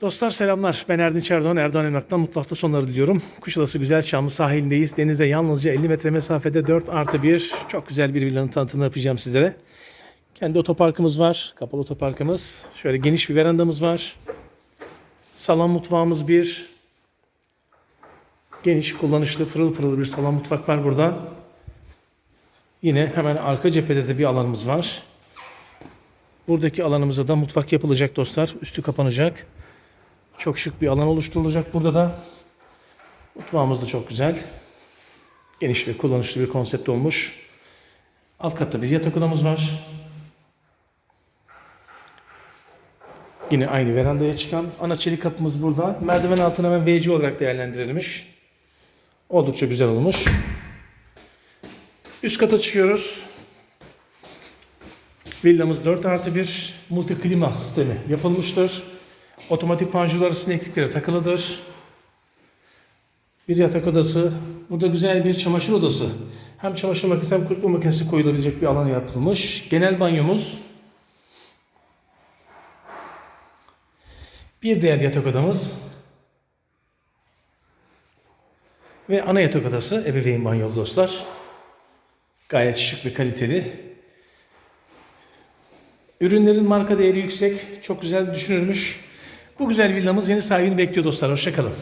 Dostlar selamlar. Ben Erdinç Erdoğan. Erdoğan Emlak'tan mutlu hafta sonları diliyorum. Kuşadası Güzel Çamlı sahilindeyiz. Denize yalnızca 50 metre mesafede 4 artı 1 çok güzel bir villanın tanıtımını yapacağım sizlere. Kendi otoparkımız var. Kapalı otoparkımız. Şöyle geniş bir verandamız var. Salon mutfağımız bir. Geniş, kullanışlı, pırıl pırıl bir salon mutfak var burada. Yine hemen arka cephede de bir alanımız var. Buradaki alanımızda da mutfak yapılacak dostlar. Üstü kapanacak. Çok şık bir alan oluşturulacak burada da. Mutfağımız da çok güzel. Geniş ve kullanışlı bir konsept olmuş. Alt katta bir yatak odamız var. Yine aynı verandaya çıkan ana çelik kapımız burada. Merdiven altına hemen VC olarak değerlendirilmiş. Oldukça güzel olmuş. Üst kata çıkıyoruz. Villamız 4 artı 1 multi klima sistemi yapılmıştır. Otomatik panjurları sineklikleri takılıdır. Bir yatak odası. Burada güzel bir çamaşır odası. Hem çamaşır makinesi hem kurutma makinesi koyulabilecek bir alan yapılmış. Genel banyomuz. Bir diğer yatak odamız. Ve ana yatak odası ebeveyn banyolu dostlar. Gayet şık ve kaliteli. Ürünlerin marka değeri yüksek. Çok güzel düşünülmüş. Bu güzel villamız yeni sahibini bekliyor dostlar. Hoşçakalın.